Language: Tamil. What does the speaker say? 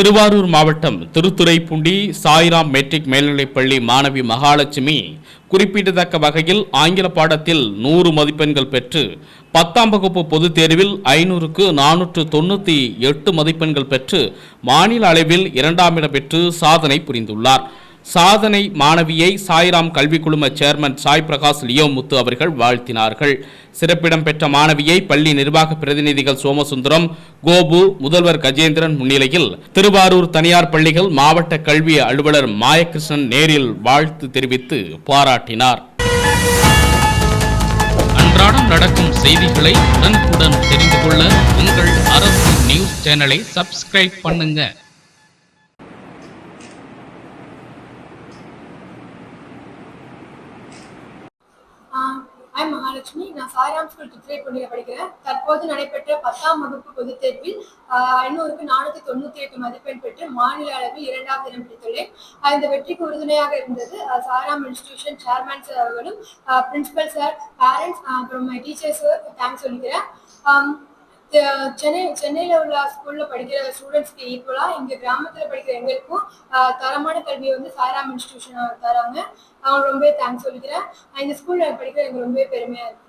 திருவாரூர் மாவட்டம் திருத்துறைப்பூண்டி சாய்ராம் மெட்ரிக் மேல்நிலைப்பள்ளி மாணவி மகாலட்சுமி குறிப்பிடத்தக்க வகையில் ஆங்கில பாடத்தில் நூறு மதிப்பெண்கள் பெற்று பத்தாம் வகுப்பு பொதுத் தேர்வில் ஐநூறுக்கு நானூற்று தொண்ணூற்றி எட்டு மதிப்பெண்கள் பெற்று மாநில அளவில் இரண்டாம் இடம் பெற்று சாதனை புரிந்துள்ளார். சாதனை மாணவியை சாய்ராம் கல்விக்குழும சேர்மன் சாய் பிரகாஷ் லியோமுத்து அவர்கள் வாழ்த்தினார்கள். சிறப்பிடம் பெற்ற மாணவியை பள்ளி நிர்வாக பிரதிநிதிகள் சோமசுந்தரம் கோபு முதல்வர் கஜேந்திரன் முன்னிலையில் திருவாரூர் தனியார் பள்ளிகள் மாவட்ட கல்வி அலுவலர் மாயகிருஷ்ணன் நேரில் வாழ்த்து தெரிவித்து பாராட்டினார். அன்றாடம் நடக்கும் செய்திகளை உடனுக்குடன் தெரிந்து கொள்ள உங்கள் அரசு நியூஸ் சேனலை சப்ஸ்கிரைப் பண்ணுங்க. ஐ மகாலட்சுமி நான் சாய்ராம் ஸ்கூல் திருத்துறைப்பள்ளியில் படிக்கிறேன். தற்போது நடைபெற்ற பத்தாம் வகுப்பு பொதுத் தேர்வில் ஐநூறுக்கு நானூற்றி தொண்ணூற்றி எட்டு மதிப்பெண் பெற்று மாநில அளவில் இரண்டாவது இடம் பிடித்துள்ளேன். இந்த வெற்றிக்கு உறுதுணையாக இருந்தது Sairam Sairam institution chairman sir அவர்களும் பிரின்சிபல் சார் பேரண்ட்ஸ் அப்புறம் டீச்சர்ஸ் தேங்க்ஸ் சொல்லிக்கிறேன். சென்னை சென்னையில் உள்ள ஸ்கூல்ல படிக்கிற ஸ்டூடெண்ட்ஸ்க்கு ஈக்குவலா இங்க கிராமத்துல படிக்கிற எங்களுக்கும் ஆஹ், தரமான கல்வியை வந்து சாய்ராம் இன்ஸ்டிடியூஷன் தராங்க. அவங்க ரொம்பவே தேங்க்ஸ் சொல்லிக்கிறேன். இந்த ஸ்கூலில் படிக்கிற எனக்கு ரொம்பவே பெருமையா இருக்கு.